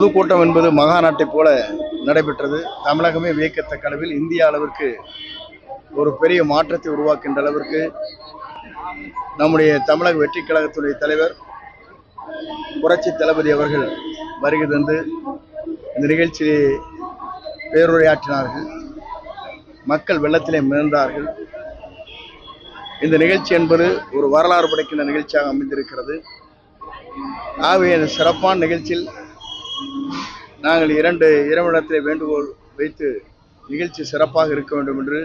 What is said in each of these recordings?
பொதுக்கூட்டம் என்பது மகாநாட்டை போல நடைபெற்றது. தமிழகமே வியக்கத்தக்க அளவில் இந்திய அளவிற்கு ஒரு பெரிய மாற்றத்தை உருவாக்கின்ற அளவிற்கு நம்முடைய தமிழக வெற்றி கழகத்துடைய தலைவர் புரட்சி தளபதி அவர்கள் வருகை தந்து இந்த நிகழ்ச்சியிலே பேருரையாற்றினார்கள். மக்கள் வெள்ளத்திலே மிதந்தார்கள். இந்த நிகழ்ச்சி என்பது ஒரு வரலாறு படைக்கின்ற நிகழ்ச்சியாக அமைந்திருக்கிறது. ஆகவே இந்த சிறப்பான நிகழ்ச்சியில் நாங்கள் இரண்டு இரவிடத்திலே வேண்டுகோள் வைத்து நிகழ்ச்சி சிறப்பாக இருக்க வேண்டும் என்று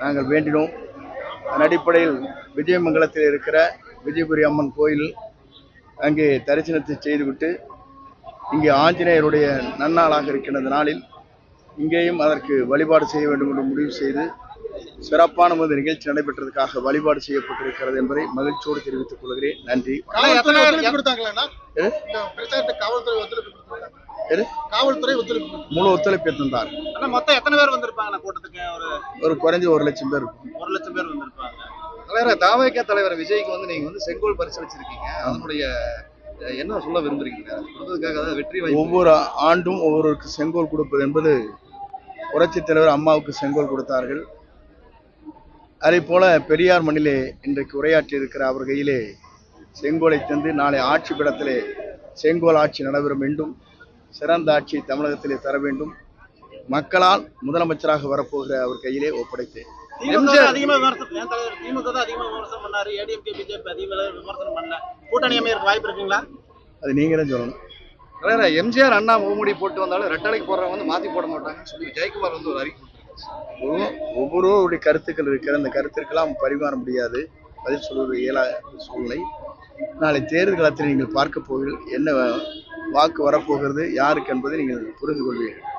நாங்கள் வேண்டினோம். அதன் அடிப்படையில் விஜயமங்கலத்தில் இருக்கிற விஜயபுரி அம்மன் கோயில் அங்கே தரிசனத்தை செய்துவிட்டு இங்கே ஆஞ்சநேயருடைய நன்னாளாக இருக்கின்ற நாளில் இங்கேயும் அதற்கு வழிபாடு செய்ய வேண்டும் என்று முடிவு செய்து சிறப்பான ஒரு நிகழ்ச்சி நடைபெற்றதுக்காக வழிபாடு செய்யப்பட்டிருக்கிறது என்பதை மகிழ்ச்சியோடு தெரிவித்துக் கொள்கிறேன். நன்றி. காவல்துறை ஒத்துழைப்பு. முழு ஒத்துழைப்பு தந்தார் ஆனா மொத்தம் எத்தனை பேர் வந்திருப்பாங்க கூட்டத்துக்கு? ஒரு ஒரு குறைஞ்ச ஒரு லட்சம் பேர் ஒரு லட்சம் பேர் வந்திருப்பாங்க. தலைவர் தாவக தலைவர் விஜய்க்கு வந்து நீங்க வந்து செங்கோல் பரிசு வச்சிருக்கீங்க அதனுடைய என்ன சொல்ல விரும்புறீங்க? வெற்றி வாய்ப்பு. ஒவ்வொரு ஆண்டும் ஒவ்வொருவருக்கு செங்கோல் கொடுப்பது என்பது புரட்சித் தலைவர் அம்மாவுக்கு செங்கோல் கொடுத்தார்கள். அதே போல பெரியார் மண்ணிலே இன்றைக்கு உரையாற்றி இருக்கிற அவர் கையிலே செங்கோலை தந்து நாளை ஆட்சி பீடத்திலே செங்கோல் ஆட்சி நடைபெற வேண்டும் சிறந்த ஆட்சி தமிழகத்திலே தர வேண்டும். மக்களால் முதலமைச்சராக வரப்போகிற அவர் கையிலே ஒப்படைத்தேன் அது நீங்க தான் சொல்லணும். தலைவர் எம்ஜிஆர் அண்ணா முகமுடி போட்டு வந்தாலும் ரெட்டலைக்கு போடுறவங்க வந்து மாத்தி போட மாட்டாங்கன்னு சொல்லி ஜெயக்குமார் வந்து ஒரு அறிக்கை ஒவ்வொருவருடைய கருத்துக்கள் இருக்கிற அந்த கருத்திற்கெல்லாம் பரிமாற முடியாது. பதில் சொல்வது இயலா சூழ்நிலை. நாளை தேர்தல் காலத்தில் நீங்கள் பார்க்க போகிறீர்கள் என்ன வாக்கு வரப்போகிறது யாருக்கு என்பதை நீங்கள் புரிந்து கொள்வீர்கள்